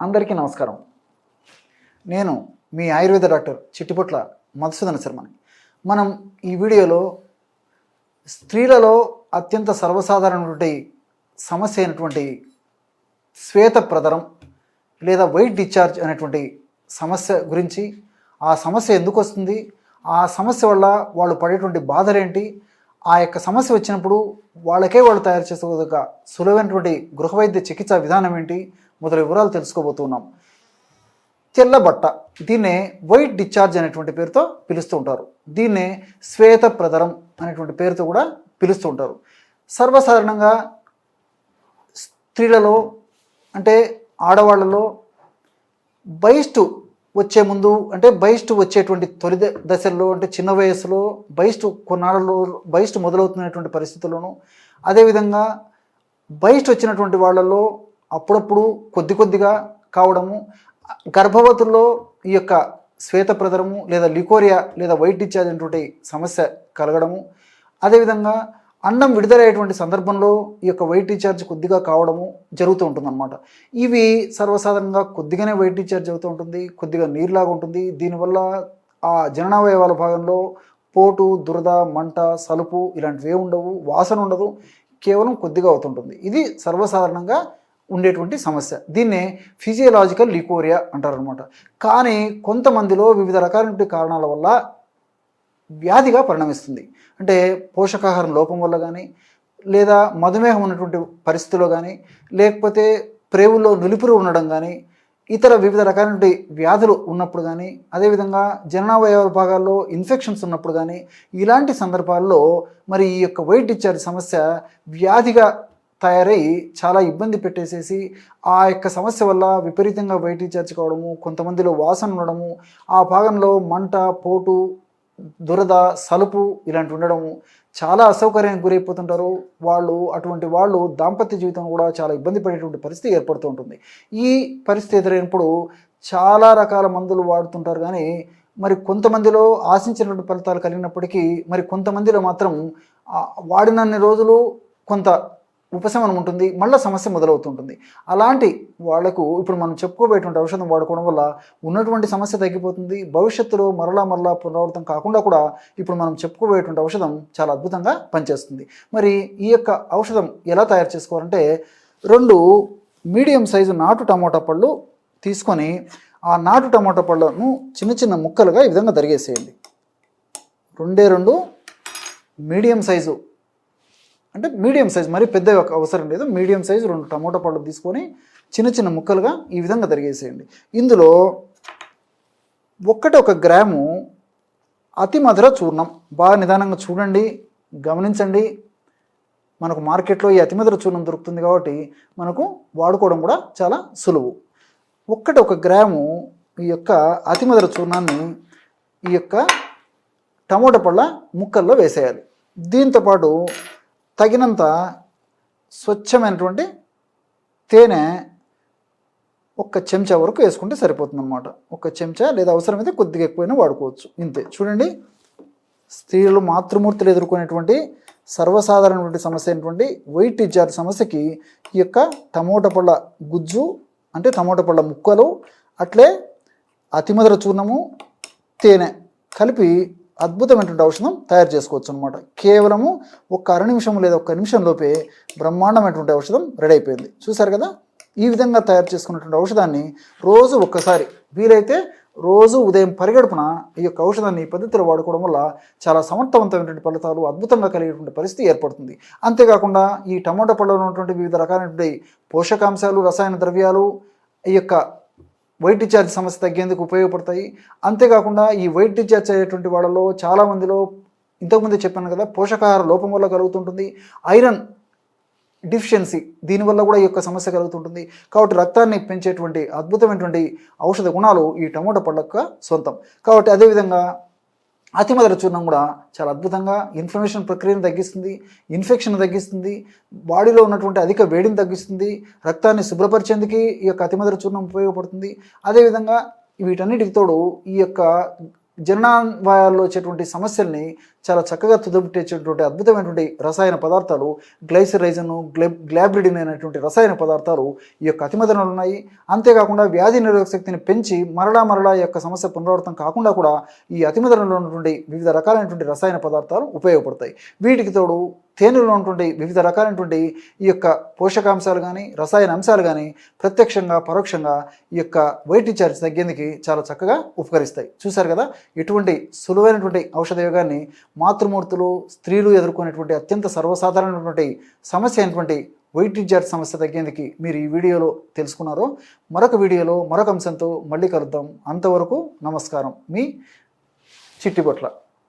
అందరికీ నమస్కారం. నేను మీ ఆయుర్వేద డాక్టర్ చిట్టిపొట్ల మధుసూదన శర్మని మనం ఈ వీడియోలో స్త్రీలలో అత్యంత సర్వసాధారణటువంటి సమస్య అయినటువంటి శ్వేత ప్రదరం లేదా వైట్ డిశ్చార్జ్ అనేటువంటి సమస్య గురించి ఆ సమస్య ఎందుకు వస్తుంది ఆ సమస్య వల్ల వాళ్ళు పడేటువంటి బాధలేంటి ఆ యొక్క సమస్య వచ్చినప్పుడు వాళ్ళకే వాళ్ళు తయారు చేసుకోగల సులువైనటువంటి గృహవైద్య చికిత్స విధానం ఏంటి మొదటి వివరాలు తెలుసుకోబోతున్నాం. తెల్ల బట్ట దీన్నే వైట్ డిశ్చార్జ్ అనేటువంటి పేరుతో పిలుస్తూ ఉంటారు. దీన్నే శ్వేత ప్రదరం అనేటువంటి పేరుతో కూడా పిలుస్తూ ఉంటారు. సర్వసాధారణంగా స్త్రీలలో అంటే ఆడవాళ్ళలో బయస్టు వచ్చే ముందు అంటే బయస్టు వచ్చేటువంటి తొలి ద- దశల్లో అంటే చిన్న వయసులో బయస్టు కొన్నాళ్ళలో బయస్టు మొదలవుతున్నటువంటి పరిస్థితుల్లోనూ అదేవిధంగా బహిష్టు వచ్చినటువంటి వాళ్ళల్లో అప్పుడప్పుడు కొద్ది కొద్దిగా కావడము. గర్భవతుల్లో ఈ యొక్క శ్వేత ప్రదరము లేదా లికోరియా లేదా వైట్ డిశ్చార్జ్ అనేటువంటి సమస్య కలగడము. అదేవిధంగా అన్నం విడుదలయ్యేటువంటి సందర్భంలో ఈ యొక్క వైట్ డిశ్చార్జ్ కొద్దిగా కావడము జరుగుతూ ఉంటుందన్నమాట. ఇవి సర్వసాధారణంగా కొద్దిగానే వైట్ డిశ్చార్జ్ అవుతూ ఉంటుంది కొద్దిగా నీరులాగా ఉంటుంది. దీనివల్ల ఆ జననావయవాల భాగంలో పోటు దురద మంట సలుపు ఇలాంటివి ఏమి ఉండవు వాసన ఉండదు కేవలం కొద్దిగా అవుతుంటుంది. ఇది సర్వసాధారణంగా ఉండేటువంటి సమస్య. దీన్నే ఫిజియలాజికల్ లికోరియా అంటారనమాట కానీ కొంతమందిలో వివిధ రకాలైన కారణాల వల్ల వ్యాధిగా పరిణమిస్తుంది. అంటే పోషకాహారం లోపం వల్ల కానీ లేదా మధుమేహం ఉన్నటువంటి పరిస్థితిలో కానీ లేకపోతే ప్రేవుల్లో నులిపురు ఉండడం కానీ ఇతర వివిధ రకాలైన వ్యాధులు ఉన్నప్పుడు కానీ అదేవిధంగా జననావయవ భాగాల్లో ఇన్ఫెక్షన్స్ ఉన్నప్పుడు కానీ ఇలాంటి సందర్భాల్లో మరి ఈ యొక్క వైట్ డిశ్చార్జ్ సమస్య వ్యాధిగా తయారై చాలా ఇబ్బంది పెట్టేసేసి ఆ యొక్క సమస్య వల్ల విపరీతంగా బయటికి చేర్చుకోవడము కొంతమందిలో వాసన ఉండడము ఆ భాగంలో మంట పోటు దురద సలుపు ఇలాంటి ఉండడము చాలా అసౌకర్యానికి గురైపోతుంటారు. వాళ్ళు అటువంటి వాళ్ళు దాంపత్య జీవితం కూడా చాలా ఇబ్బంది పడేటువంటి పరిస్థితి ఏర్పడుతూ ఉంటుంది. ఈ పరిస్థితి ఎదురైనప్పుడు చాలా రకాల మందులు వాడుతుంటారు. కానీ మరి కొంతమందిలో ఆశించినటువంటి ఫలితాలు కలిగినప్పటికీ మరి కొంతమందిలో మాత్రం వాడినన్ని రోజులు కొంత ఉపశమనం ఉంటుంది మళ్ళీ సమస్య మొదలవుతుంటుంది. అలాంటి వాళ్ళకు ఇప్పుడు మనం చెప్పుకోబోయేటువంటి ఔషధం వాడుకోవడం వల్ల ఉన్నటువంటి సమస్య తగ్గిపోతుంది భవిష్యత్తులో మరలా మరలా పునరావృతం కాకుండా కూడా ఇప్పుడు మనం చెప్పుకోబోయేటువంటి ఔషధం చాలా అద్భుతంగా పనిచేస్తుంది. మరి ఈ యొక్క ఔషధం ఎలా తయారు చేసుకోవాలంటే రెండు మీడియం సైజు నాటు టమోటా పళ్ళు తీసుకొని ఆ నాటు టమోటా పళ్ళను చిన్న చిన్న ముక్కలుగా ఈ విధంగా తరిగేసేయండి. రెండే రెండు మీడియం సైజు అంటే మీడియం సైజ్ మరి పెద్ద ఒక అవసరం లేదు. మీడియం సైజ్ రెండు టమోటా పళ్ళు తీసుకొని చిన్న చిన్న ముక్కలుగా ఈ విధంగా తరిగేసేయండి. ఇందులో ఒక్కటి ఒక గ్రాము అతి మధుర చూర్ణం. బాగా నిదానంగా చూడండి గమనించండి. మనకు మార్కెట్లో ఈ అతిమధుర చూర్ణం దొరుకుతుంది కాబట్టి మనకు వాడుకోవడం కూడా చాలా సులువు. ఒక్కటి ఒక గ్రాము ఈ యొక్క అతిమధుర చూర్ణాన్ని ఈ యొక్క టమోటా పళ్ళ ముక్కల్లో వేసేయాలి. దీంతోపాటు తగినంత స్వచ్ఛమైనటువంటి తేనె ఒక్క చెంచా వరకు వేసుకుంటే సరిపోతుంది అనమాట ఒక చెంచా లేదా అవసరమైతే కొద్దిగా ఎక్కువైనా వాడుకోవచ్చు. ఇంతే. చూడండి. స్త్రీలు మాతృమూర్తులు ఎదుర్కొనేటువంటి సర్వసాధారణటువంటి సమస్య అయినటువంటి వైట్ డిశ్చార్జ్ సమస్యకి ఈ యొక్క టమోటా పళ్ళ గుజ్జు అంటే టమోటా పళ్ళ ముక్కలు అట్లే అతిమధుర చూర్ణము తేనె కలిపి అద్భుతమైనటువంటి ఔషధం తయారు చేసుకోవచ్చు అనమాట కేవలము ఒక అర నిమిషం లేదా ఒక నిమిషంలోపే బ్రహ్మాండమైనటువంటి ఔషధం రెడీ అయిపోయింది. చూసారు కదా? ఈ విధంగా తయారు చేసుకున్నటువంటి ఔషధాన్ని రోజు ఒక్కసారి వీలైతే రోజు ఉదయం పరిగడుపున ఈ యొక్క ఔషధాన్ని ఈ పద్ధతిలో వాడుకోవడం వల్ల చాలా సమర్థవంతమైనటువంటి ఫలితాలు అద్భుతంగా కలిగేటువంటి పరిస్థితి ఏర్పడుతుంది. అంతేకాకుండా ఈ టమాటా పళ్ళలో ఉన్నటువంటి వివిధ రకాలైనటువంటి పోషకాంశాలు రసాయన ద్రవ్యాలు ఈ యొక్క వైట్ డిశ్చార్జ్ సమస్య తగ్గేందుకు ఉపయోగపడతాయి. అంతేకాకుండా ఈ వైట్ డిశ్చార్జ్ అయ్యేటువంటి వాళ్ళలో చాలామందిలో ఇంతకుముందే చెప్పాను కదా పోషకాహార లోపం వల్ల కలుగుతుంటుంది. ఐరన్ డిఫిషియన్సీ దీనివల్ల కూడా ఈ యొక్క సమస్య కలుగుతుంటుంది. కాబట్టి రక్తాన్ని పెంచేటువంటి అద్భుతమైనటువంటి ఔషధ గుణాలు ఈ టమోటా పళ్ళకు సొంతం. కాబట్టి అదేవిధంగా అతిమధుర చూర్ణం కూడా చాలా అద్భుతంగా ఇన్ఫ్లమేషన్ ప్రక్రియను తగ్గిస్తుంది ఇన్ఫెక్షన్ తగ్గిస్తుంది బాడీలో ఉన్నటువంటి అధిక వేడిని తగ్గిస్తుంది రక్తాన్ని శుభ్రపరిచేందుకు ఈ యొక్క అతిమధుర చూర్ణం ఉపయోగపడుతుంది. అదేవిధంగా వీటన్నిటికి తోడు ఈ యొక్క జననావాయాల్లో వచ్చేటువంటి సమస్యల్ని చాలా చక్కగా తుదముట్టేటువంటి అద్భుతమైనటువంటి రసాయన పదార్థాలు గ్లైసరైజన్ గ్లెబ్ గ్లాబ్రిడిన్ అనేటువంటి రసాయన పదార్థాలు ఈ యొక్క అతిమదనలు ఉన్నాయి. అంతేకాకుండా వ్యాధి నిరోధక శక్తిని పెంచి మరలా మరలా ఈ యొక్క సమస్య పునరావృతం కాకుండా కూడా ఈ అతిమదనలో ఉన్నటువంటి వివిధ రకాలైనటువంటి రసాయన పదార్థాలు ఉపయోగపడతాయి. వీటికి తోడు తేనెలో ఉన్నటువంటి వివిధ రకాలైనటువంటి ఈ యొక్క పోషకాంశాలు కానీ రసాయన అంశాలు కానీ ప్రత్యక్షంగా పరోక్షంగా ఈ యొక్క వైట్ ఛార్జ్ తగ్గేందుకు చాలా చక్కగా ఉపకరిస్తాయి. చూశారు కదా? ఇటువంటి సులువైనటువంటి ఔషధ యోగాన్ని మాతృమూర్తులు స్త్రీలు ఎదుర్కొనేటువంటి అత్యంత సర్వసాధారణమైనటువంటి సమస్య అయినటువంటి వైట్ ఛార్జ్ సమస్య తగ్గేందుకు మీరు ఈ వీడియోలో తెలుసుకున్నారు. మరొక వీడియోలో మరొక అంశంతో మళ్ళీ కలుద్దాం. అంతవరకు నమస్కారం. మీ చిట్టిబొట్ల.